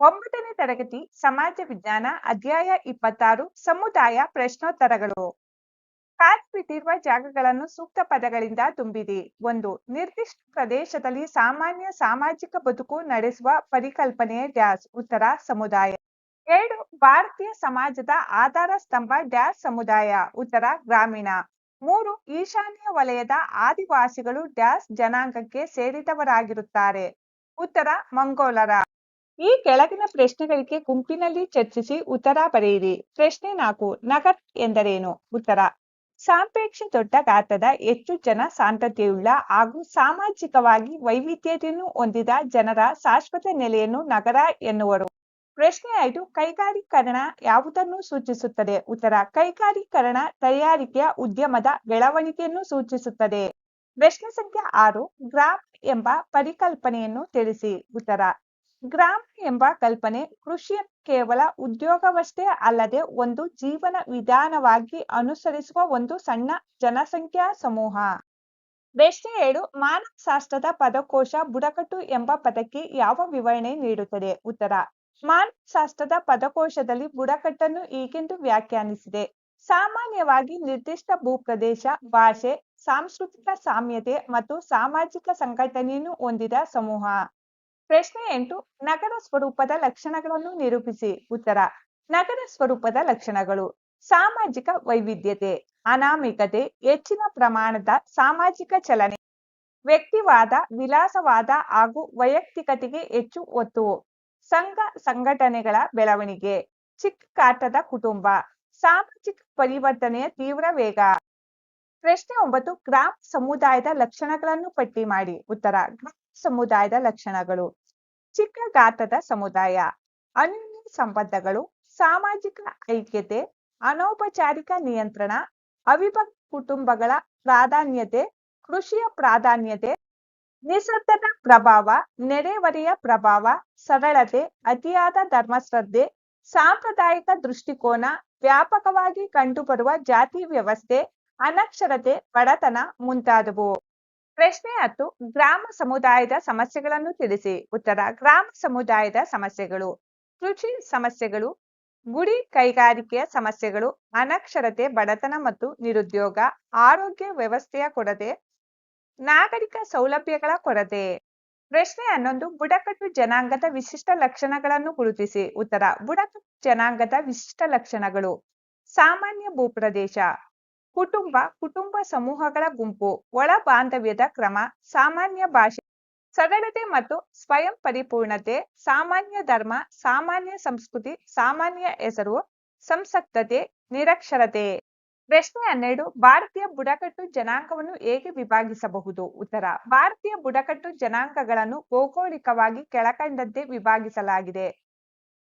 ಒಂಬತ್ತನೇ ತರಗತಿ ಸಮಾಜ ವಿಜ್ಞಾನ ಅಧ್ಯಾಯ ಇಪ್ಪತ್ತಾರು, ಸಮುದಾಯ ಪ್ರಶ್ನೋತ್ತರಗಳು. ಖಾಲಿ ಜಾಗಗಳನ್ನು ಸೂಕ್ತ ಪದಗಳಿಂದ ತುಂಬಿರಿ ಒಂದು, ನಿರ್ದಿಷ್ಟ ಪ್ರದೇಶದಲ್ಲಿ ಸಾಮಾನ್ಯ ಸಾಮಾಜಿಕ ಬದುಕು ನಡೆಸುವ ಪರಿಕಲ್ಪನೆ ಡ್ಯಾಶ್ ಉತ್ತರ ಸಮುದಾಯ. ಎರಡು, ಭಾರತೀಯ ಸಮಾಜದ ಆಧಾರ ಸ್ತಂಭ ಡ್ಯಾಶ್ ಸಮುದಾಯ, ಉತ್ತರ ಗ್ರಾಮೀಣ. ಮೂರು, ಈಶಾನ್ಯ ವಲಯದ ಆದಿವಾಸಿಗಳು ಡ್ಯಾಶ್ ಜನಾಂಗಕ್ಕೆ ಸೇರಿದವರಾಗಿರುತ್ತಾರೆ. ಉತ್ತರ ಮಂಗೋಲರ. ಈ ಕೆಳಗಿನ ಪ್ರಶ್ನೆಗಳಿಗೆ ಗುಂಪಿನಲ್ಲಿ ಚರ್ಚಿಸಿ ಉತ್ತರ ಬರೆಯಿರಿ ಪ್ರಶ್ನೆ ನಾಲ್ಕು, ನಗರ ಎಂದರೇನು? ಉತ್ತರ, ಸಾಪೇಕ್ಷ ದೊಡ್ಡ ಗಾತ್ರದ ಹೆಚ್ಚು ಜನ ಸಾಂದ್ರತೆಯುಳ್ಳ ಹಾಗೂ ಸಾಮಾಜಿಕವಾಗಿ ವೈವಿಧ್ಯತೆಯನ್ನು ಹೊಂದಿದ ಜನರ ಶಾಶ್ವತ ನೆಲೆಯನ್ನು ನಗರ ಎನ್ನುವರು. ಪ್ರಶ್ನೆ ಐದು, ಕೈಗಾರೀಕರಣ ಯಾವುದನ್ನು ಸೂಚಿಸುತ್ತದೆ? ಉತ್ತರ, ಕೈಗಾರೀಕರಣ ತಯಾರಿಕೆಯ ಉದ್ಯಮದ ಬೆಳವಣಿಗೆಯನ್ನು ಸೂಚಿಸುತ್ತದೆ. ಪ್ರಶ್ನೆ ಸಂಖ್ಯೆ ಆರು, ಗ್ರಾಫ್ ಎಂಬ ಪರಿಕಲ್ಪನೆಯನ್ನು ತಿಳಿಸಿ. ಉತ್ತರ ಗ್ರಾಮ ಎಂಬ ಕಲ್ಪನೆ ಕೃಷಿಯ ಕೇವಲ ಉದ್ಯೋಗವಷ್ಟೇ ಅಲ್ಲದೆ ಒಂದು ಜೀವನ ವಿಧಾನವಾಗಿ ಅನುಸರಿಸುವ ಒಂದು ಸಣ್ಣ ಜನಸಂಖ್ಯಾ ಸಮೂಹ. ಪ್ರಶ್ನೆ ಏಳು ಮಾನವಶಾಸ್ತ್ರದ ಪದಕೋಶ ಬುಡಕಟ್ಟು ಎಂಬ ಪದಕ್ಕೆ ಯಾವ ವಿವರಣೆ ನೀಡುತ್ತದೆ? ಉತ್ತರ, ಮಾನವಶಾಸ್ತ್ರದ ಪದಕೋಶದಲ್ಲಿ ಬುಡಕಟ್ಟನ್ನು ಈಗೆಂದು ವ್ಯಾಖ್ಯಾನಿಸಿದೆ? ಸಾಮಾನ್ಯವಾಗಿ ನಿರ್ದಿಷ್ಟ ಭೂಪ್ರದೇಶ, ಭಾಷೆ, ಸಾಂಸ್ಕೃತಿಕ ಸಾಮ್ಯತೆ ಮತ್ತು ಸಾಮಾಜಿಕ ಸಂಘಟನೆಯನ್ನು ಹೊಂದಿದ ಸಮೂಹ. ಪ್ರಶ್ನೆ ಎಂಟು, ನಗರ ಸ್ವರೂಪದ ಲಕ್ಷಣಗಳನ್ನು ನಿರೂಪಿಸಿ. ಉತ್ತರ, ನಗರ ಸ್ವರೂಪದ ಲಕ್ಷಣಗಳು. ಸಾಮಾಜಿಕ ವೈವಿಧ್ಯತೆ, ಅನಾಮಿಕತೆ, ಹೆಚ್ಚಿನ ಪ್ರಮಾಣದ ಸಾಮಾಜಿಕ ಚಲನೆ, ವ್ಯಕ್ತಿವಾದ ವಿಲಾಸವಾದ ಹಾಗೂ ವೈಯಕ್ತಿಕತೆಗೆ ಹೆಚ್ಚು ಒತ್ತು. ಸಂಘ ಸಂಘಟನೆಗಳ ಬೆಳವಣಿಗೆ, ಚಿಕ್ಕ ಕಾಟದ ಕುಟುಂಬ, ಸಾಮಾಜಿಕ ಪರಿವರ್ತನೆಯ ತೀವ್ರ ವೇಗ. ಪ್ರಶ್ನೆ ಒಂಬತ್ತು, ಗ್ರಾಮ ಸಮುದಾಯದ ಲಕ್ಷಣಗಳನ್ನು ಪಟ್ಟಿ ಮಾಡಿ. ಉತ್ತರ ಸಮುದಾಯದ ಲಕ್ಷಣಗಳು. ಚಿಕ್ಕ ಗಾತ್ರದ ಸಮುದಾಯ. ಅನ್ಯೋನ್ಯ ಸಂಬಂಧಗಳು. ಸಾಮಾಜಿಕ ಐಕ್ಯತೆ. ಅನೌಪಚಾರಿಕ ನಿಯಂತ್ರಣ. ಅವಿಭಕ್ತ ಕುಟುಂಬಗಳ ಪ್ರಾಧಾನ್ಯತೆ. ಕೃಷಿಯ ಪ್ರಾಧಾನ್ಯತೆ. ನಿಸರ್ಗದ ಪ್ರಭಾವ. ನೆರೆಹೊರೆಯ ಪ್ರಭಾವ. ಸರಳತೆ. ಅತಿಯಾದ ಧರ್ಮಶ್ರದ್ಧೆ. ಸಾಂಪ್ರದಾಯಿಕ ದೃಷ್ಟಿಕೋನ. ವ್ಯಾಪಕವಾಗಿ ಕಂಡುಬರುವ ಜಾತಿ ವ್ಯವಸ್ಥೆ. ಅನಕ್ಷರತೆ. ಬಡತನ ಮುಂತಾದವು. ಪ್ರಶ್ನೆ ಹತ್ತು, ಗ್ರಾಮ ಸಮುದಾಯದ ಸಮಸ್ಯೆಗಳನ್ನು ತಿಳಿಸಿ. ಉತ್ತರ, ಗ್ರಾಮ ಸಮುದಾಯದ ಸಮಸ್ಯೆಗಳು. ಕೃಷಿ ಸಮಸ್ಯೆಗಳು, ಗುಡಿ ಕೈಗಾರಿಕೆಯ ಸಮಸ್ಯೆಗಳು, ಅನಕ್ಷರತೆ, ಬಡತನ ಮತ್ತು ನಿರುದ್ಯೋಗ, ಆರೋಗ್ಯ ವ್ಯವಸ್ಥೆಯ ಕೊರತೆ, ನಾಗರಿಕ ಸೌಲಭ್ಯಗಳ ಕೊರತೆ. ಪ್ರಶ್ನೆ ಹನ್ನೊಂದು, ಬುಡಕಟ್ಟು ಜನಾಂಗದ ವಿಶಿಷ್ಟ ಲಕ್ಷಣಗಳನ್ನು ಗುರುತಿಸಿ. ಉತ್ತರ, ಬುಡಕಟ್ಟು ಜನಾಂಗದ ವಿಶಿಷ್ಟ ಲಕ್ಷಣಗಳು. ಸಾಮಾನ್ಯ ಭೂಪ್ರದೇಶ. ಕುಟುಂಬ ಕುಟುಂಬ ಸಮೂಹಗಳ ಗುಂಪು, ಒಳ ಬಾಂಧವ್ಯದ ಕ್ರಮ, ಸಾಮಾನ್ಯ ಭಾಷೆ, ಸರಳತೆ ಮತ್ತು ಸ್ವಯಂ ಪರಿಪೂರ್ಣತೆ, ಸಾಮಾನ್ಯ ಧರ್ಮ, ಸಾಮಾನ್ಯ ಸಂಸ್ಕೃತಿ, ಸಾಮಾನ್ಯ ಹೆಸರು, ಸಂಸಕ್ತತೆ, ನಿರಕ್ಷರತೆ. ಪ್ರಶ್ನೆ ಹನ್ನೆರಡು, ಭಾರತೀಯ ಬುಡಕಟ್ಟು ಜನಾಂಗವನ್ನು ಹೇಗೆ ವಿಭಾಗಿಸಬಹುದು? ಉತ್ತರ, ಭಾರತೀಯ ಬುಡಕಟ್ಟು ಜನಾಂಗಗಳನ್ನು ಭೌಗೋಳಿಕವಾಗಿ ಕೆಳಕಂಡಂತೆ ವಿಭಾಗಿಸಲಾಗಿದೆ.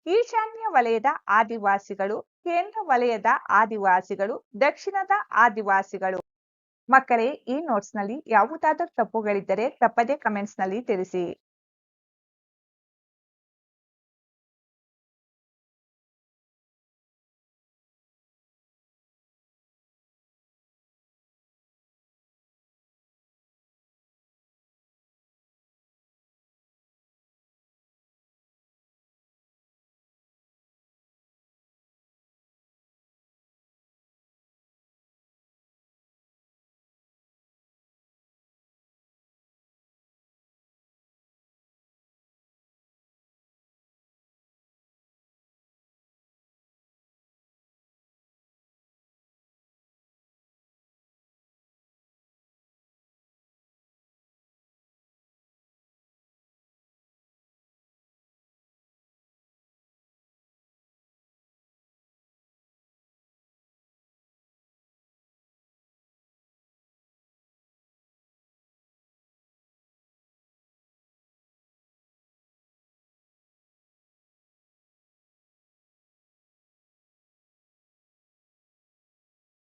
ಈಶಾನ್ಯ ವಲಯದ ಆದಿವಾಸಿಗಳು ಕೇಂದ್ರ ವಲಯದ ಆದಿವಾಸಿಗಳು, ದಕ್ಷಿಣದ ಆದಿವಾಸಿಗಳು. ಮಕ್ಕಳೇ, ಈ ನೋಟ್ಸ್ನಲ್ಲಿ ಯಾವುದಾದರೂ ತಪ್ಪುಗಳಿದ್ದರೆ ತಪ್ಪದೇ ಕಮೆಂಟ್ಸ್ನಲ್ಲಿ ತಿಳಿಸಿ.